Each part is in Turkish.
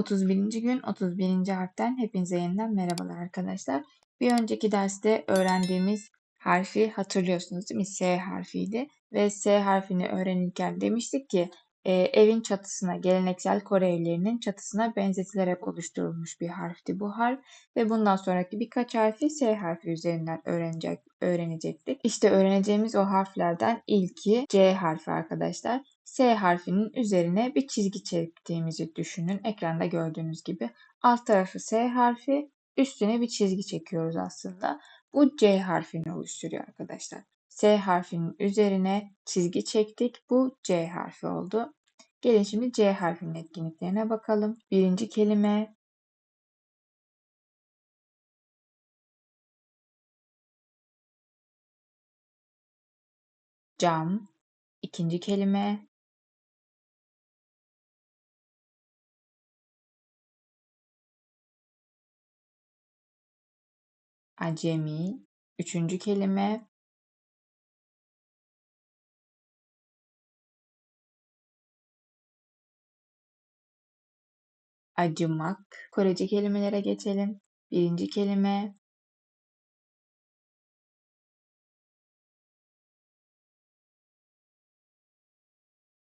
31. gün 31. harften hepinize yeniden merhabalar arkadaşlar. Bir önceki derste öğrendiğimiz harfi hatırlıyorsunuz değil mi? S harfiydi ve S harfini öğrenirken demiştik ki e, evin çatısına, geleneksel Kore evlerinin çatısına benzetilerek oluşturulmuş bir harfti bu harf ve bundan sonraki birkaç harfi S harfi üzerinden öğrenecek, öğrenecektik. İşte öğreneceğimiz o harflerden ilki C harfi arkadaşlar. S harfinin üzerine bir çizgi çektiğimizi düşünün. Ekranda gördüğünüz gibi. Alt tarafı S harfi, üstüne bir çizgi çekiyoruz aslında. Bu C harfini oluşturuyor arkadaşlar. S harfinin üzerine çizgi çektik. Bu C harfi oldu. Gelin şimdi C harfinin etkinliklerine bakalım. Birinci kelime cam. İkinci kelime acemi. Üçüncü kelime acımak. Korece kelimelere geçelim. Birinci kelime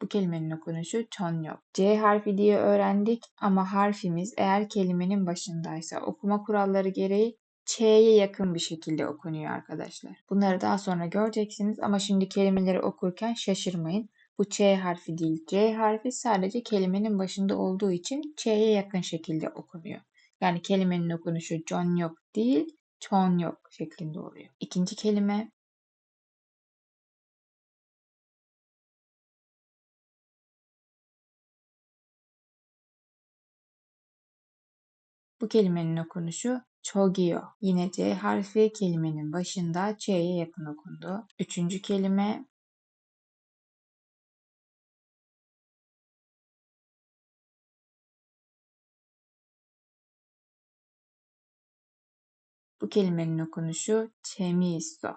Bu kelimenin okunuşu çonyok. C harfi diye öğrendik ama harfimiz eğer kelimenin başındaysa okuma kuralları gereği Ç'ye yakın bir şekilde okunuyor arkadaşlar. Bunları daha sonra göreceksiniz ama şimdi kelimeleri okurken şaşırmayın. Bu Ç harfi değil C harfi sadece kelimenin başında olduğu için Ç'ye yakın şekilde okunuyor. Yani kelimenin okunuşu yok değil yok şeklinde oluyor. İkinci kelime Bu kelimenin okunuşu çogiyo. Yine C harfi kelimenin başında Ç'ye yakın okundu. Üçüncü kelime Bu kelimenin okunuşu chemiso.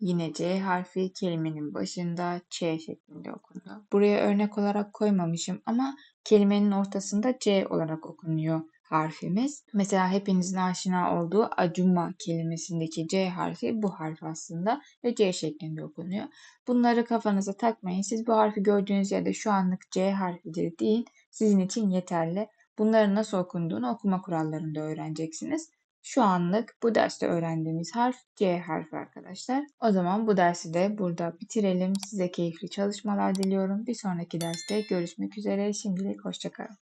Yine C harfi kelimenin başında Ç şeklinde okundu. Buraya örnek olarak koymamışım ama kelimenin ortasında C olarak okunuyor harfimiz. Mesela hepinizin aşina olduğu acuma kelimesindeki C harfi bu harf aslında ve C şeklinde okunuyor. Bunları kafanıza takmayın. Siz bu harfi gördüğünüz yerde şu anlık C harfidir deyin. Sizin için yeterli. Bunların nasıl okunduğunu okuma kurallarında öğreneceksiniz. Şu anlık bu derste öğrendiğimiz harf C harfi arkadaşlar. O zaman bu dersi de burada bitirelim. Size keyifli çalışmalar diliyorum. Bir sonraki derste görüşmek üzere. Şimdilik hoşçakalın.